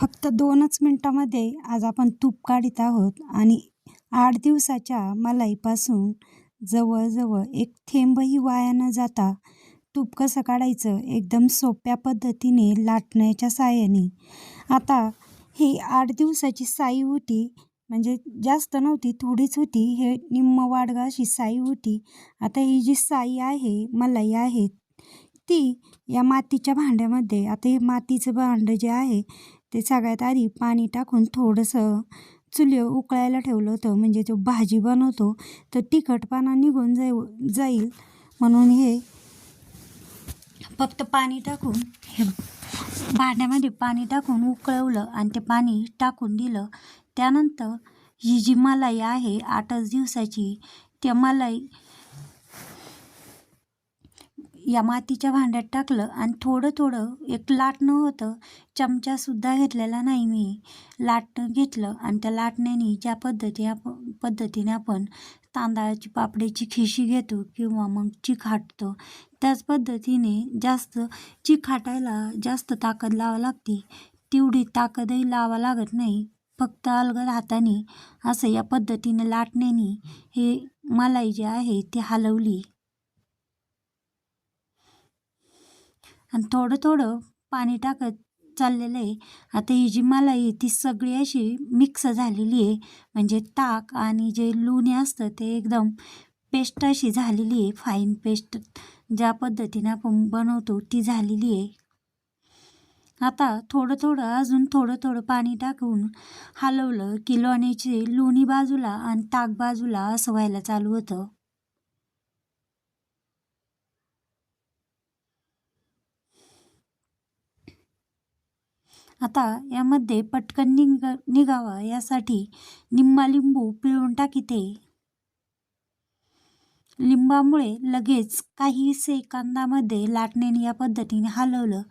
फक्त दोनच मिनटामध्ये आज आपण तूप काढीत आहोत आणि आठ दिवसाच्या मलाईपासून जवळजवळ एक थेंबही वाया न जाता तूप कसं काढायचं एकदम सोप्या पद्धतीने लाटण्याच्या साहाय्याने आता ही आठ दिवसाची साई होती म्हणजे जास्त नव्हती थोडीच होती. हे निम्म वाडगा अशी साई होती आता ही जी साई आहे मलाई आहे ती या मातीच्या भांड्यामध्ये आता हे मातीचं भांडं जे आहे ते सगळ्यात आधी पाणी टाकून थोडंसं चुलीवर उकळायला ठेवलं होतं. म्हणजे जो भाजी बनवतो तर तिखटपणा निघून जाई जाईल. म्हणून हे फक्त पाणी टाकून हे भांड्यामध्ये पाणी टाकून उकळवलं आणि ते पाणी टाकून दिलं. त्यानंतर ही जी मलाई आहे आठच दिवसाची त्या मलाई या मातीच्या भांड्यात टाकलं आणि थोडं थोडं एक लाटणं होतं चमचासुद्धा घेतलेला नाही मी. लाटणं घेतलं आणि त्या लाटण्याने ज्या पद्धती आप पद्धतीने आपण तांदळाची पापडीची खिशी घेतो किंवा मग चिखाटतो त्याच पद्धतीने जास्त चिखाटायला जास्त ताकद लावा लागते. तेवढी ताकदही लावा लागत नाही. फक्त अलगद हाताने असं या पद्धतीने लाटण्याने हे मलाई जे आहे ते हलवली. आणि थोडं थोडं पाणी टाकत चाललेलं आहे. आता ही जी मलाई आहे ती सगळी अशी मिक्स झालेली आहे. म्हणजे ताक आणि जे लोणी असतं ते एकदम पेस्ट अशी झालेली आहे. फाईन पेस्ट ज्या पद्धतीने आपण बनवतो ती झालेली आहे. आता थोडं थोडं अजून थोडं थोडं पाणी टाकून हलवलं की लोण्याचे लोणी बाजूला आणि ताक बाजूला असं व्हायला चालू होतं. आता यामध्ये पटकन निघ निघावा यासाठी निम्मा लिंबू पिळून टाकीते. लिंबामुळे लगेच काही सेकंदामध्ये लाटण्याने या पद्धतीने हलवलं.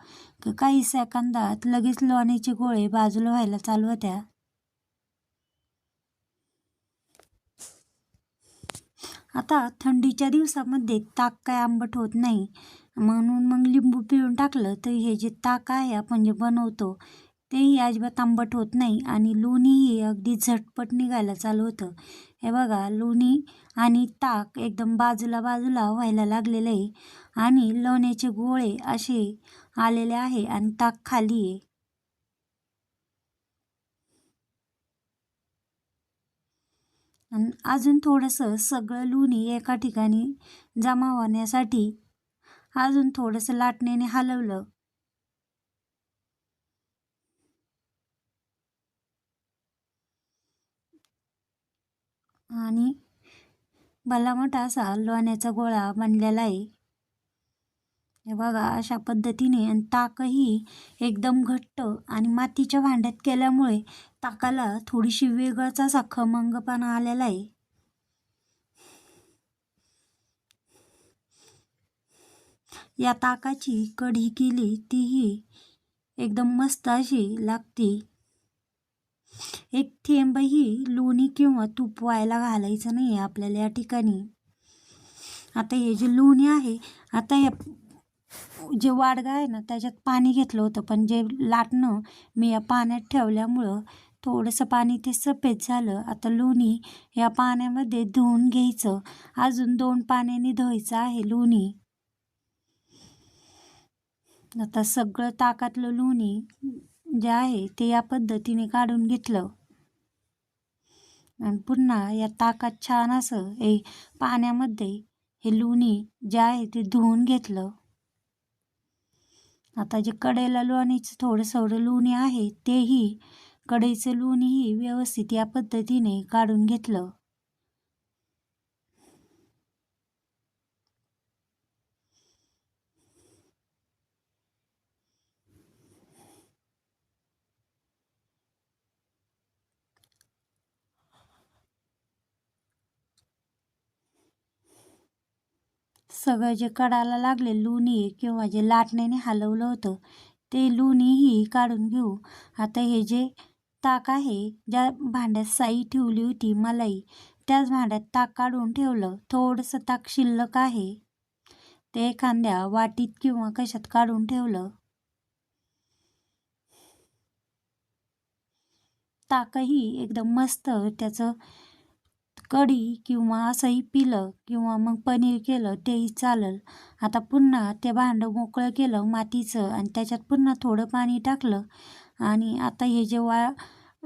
की काही सेकंदात लगेच लोण्याचे गोळे बाजूला व्हायला चालू होत्या. आता थंडीच्या दिवसामध्ये ताक काय आंबट होत नाही. म्हणून मग लिंबू पिळून टाकलं तर हे जे ताक आहे आपण जे बनवतो तेही अजिबात आंबट होत नाही आणि लोणीही अगदी झटपट निघायला चालू होतं. हे बघा लोणी आणि ताक एकदम बाजूला बाजूला व्हायला लागलेलं आहे आणि लोण्याचे गोळे असे आलेले आहे आणि ताक खाली आहे. अजून थोडंसं सगळं लोणी एका ठिकाणी जमा होण्यासाठी अजून थोडंसं लाटण्याने हलवलं. आणि भला मोठा असा लोण्याचा गोळा बनलेला आहे. हे बघा अशा पद्धतीने आणि ताकही एकदम घट्ट आणि मातीच्या भांड्यात केल्यामुळे ताकाला थोडीशी वेगळाच असा खमंगपणा आलेला आहे. या ताकाची कढी केली तीही एकदम मस्त अशी लागते. एक थेंबही लोणी किंवा तूप व्हायला घालायचं नाही आहे आपल्याला या ठिकाणी. आता हे जे लोणी आहे आता या जे वाडगा आहे ना त्याच्यात पाणी घेतलं होतं. पण जे लाटणं मी या पाण्यात ठेवल्यामुळं थोडंसं पाणी ते सफेद झालं. आता लोणी या पाण्यामध्ये धुवून घ्यायचं. अजून दोन पाण्याने धुवायचं आहे लोणी. आता सगळं ताकातलं लोणी जे आहे ते या पद्धतीने काढून घेतलं. आणि पुन्हा या ताकात छान असं हे पाण्यामध्ये हे लोणी जे आहे ते धुवून घेतलं. आता जे कडेला लोणीचं थोडं थोडं लोणी आहे तेही कढईचं लोणीही व्यवस्थित या पद्धतीने काढून घेतलं. सगळं जे कडाला लागले लोणी किंवा जे लाटण्याने हलवलं होतं ते लोणीही काढून घेऊ. आता हे जे ताक आहे ज्या भांड्यात साई ठेवली होती मलाई त्याच भांड्यात ताक काढून ठेवलं. थोडंसं ताक शिल्लक आहे. ते एखाद्या वाटीत किंवा कशात काढून ठेवलं. ताकही एकदम मस्त त्याचं कढी किंवा असंही पिलं किंवा मग पनीर केलं तेही चालेल. आता पुन्हा ते भांडं मोकळं केलं मातीचं आणि त्याच्यात पुन्हा थोडं पाणी टाकलं आणि आता हे जेव्हा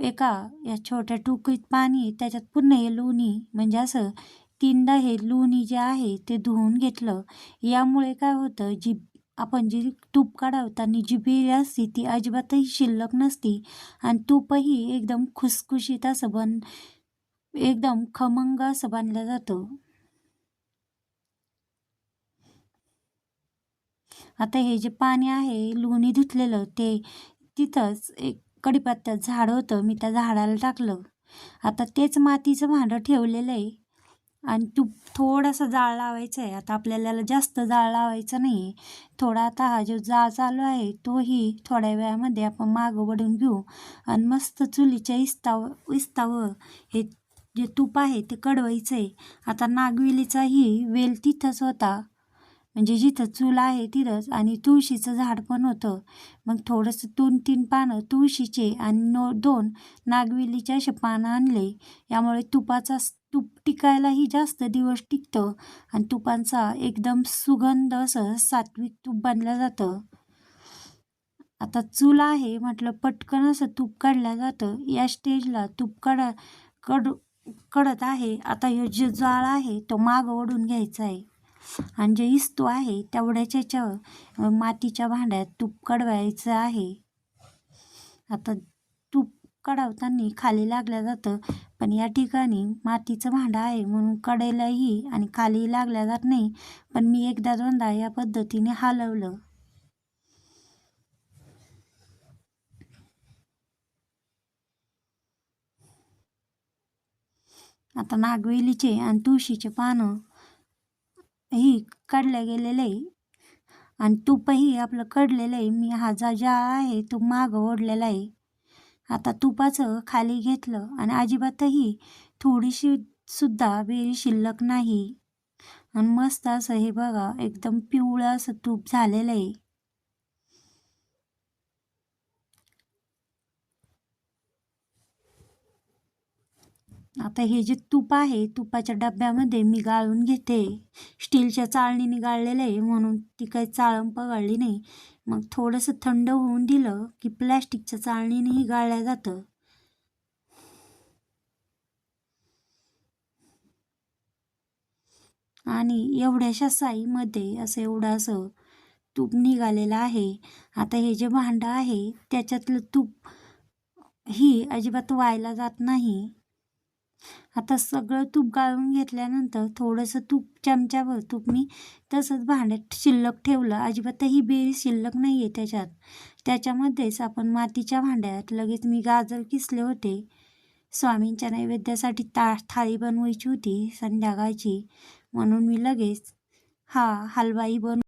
एका या छोट्या टुकीत पाणी त्याच्यात पुन्हा हे लोणी म्हणजे असं तीनदा हे लोणी जे आहे ते धुवून घेतलं. यामुळे काय होतं जी आपण जी तूप काढवताना जी बिरी असते ती अजिबातही शिल्लक नसती आणि तूपही एकदम खुसखुशीत असं बन एकदम खमंग असं बांधलं जातं. आता हे जे पाणी आहे लोणी धुतलेलं ते तिथंच एक कडीपत्त्यात झाड होतं मी त्या झाडाला टाकलं. आता तेच मातीचं भांडं ठेवलेलं आहे. आणि तूप थोडासा जाळ लावायचा आहे. आता आपल्याला जास्त जाळ लावायचा नाही आहे थोडा आता हा जो जाळ चालू आहे तोही थोड्या वेळामध्ये आपण मागं वडून घेऊ. आणि मस्त चुलीच्या इस्ताव इस्तावर हे जे तूप आहे ते कडवायचं आहे आता नागवेलीचाही वेल तिथंच होता. म्हणजे जिथं चूल आहे तिथंच आणि तुळशीचं झाड पण होतं. मग थोडंसं दोन तीन पानं तुळशीचे आणि नो दोन नागवेलीचे असे पानं आणले. यामुळे तुपाचा तूप टिकायलाही जास्त दिवस टिकतं आणि तुपांचा एकदम सुगंध असं सात्विक तूप बनलं जातं. आता चूल आहे म्हटलं पटकन असं तूप काढलं जातं. या स्टेजला तूप काढा कड कडत आहे. आता हे जे जाळ आहे तो माग ओढून घ्यायचा आहे. आणि जे इस्तू आहे तेवढ्याच्या मातीच्या भांड्यात तूप कडवायचं आहे. आता तूप कढावताना खाली लागलं जातं पण या ठिकाणी मातीचं भांडं आहे म्हणून कडेलाही आणि खाली लागल्या जात नाही. पण मी एकदा दोनदा या पद्धतीने हलवलं. आता नागवेलीचे आणि तुळशीचे पानं ही काढल्या गेलेलं. आहे आणि तुपही आपलं कडलेलं आहे. मी हा जा जा आहे तो मागं ओढलेला आहे. आता तुपाचं खाली घेतलं आणि अजिबातही थोडीशी सुद्धा बेरी शिल्लक नाही. आणि मस्त असं हे बघा एकदम पिवळं असं तूप झालेलं आहे. आता हे जे तूप आहे तुपाच्या डब्यामध्ये मी गाळून घेते. स्टीलच्या चाळणीने गाळलेलं आहे म्हणून ती काही चाळण पगाळली नाही. मग थोडंसं थंड होऊन दिलं की प्लॅस्टिकच्या चाळणीनेही गाळल्या जातं. आणि एवढ्याशा साईमध्ये असं एवढं असं तूप निघालेलं आहे. आता हे जे भांडं आहे त्याच्यातलं तूप ही अजिबात व्हायला जात नाही. आता सगळं तूप गाळून घेतल्यानंतर थोडंसं तूप चमच्यावर तूप मी तसंच भांड्यात शिल्लक ठेवलं. अजिबातही बेरी शिल्लक नाही आहे त्याच्यात. त्याच्यामध्येच आपण मातीच्या भांड्यात लगेच मी गाजर किसले होते. स्वामींच्या नैवेद्यासाठी ता थाळी बनवायची होती संध्याकाळची. म्हणून मी लगेच हा हलवाई बनव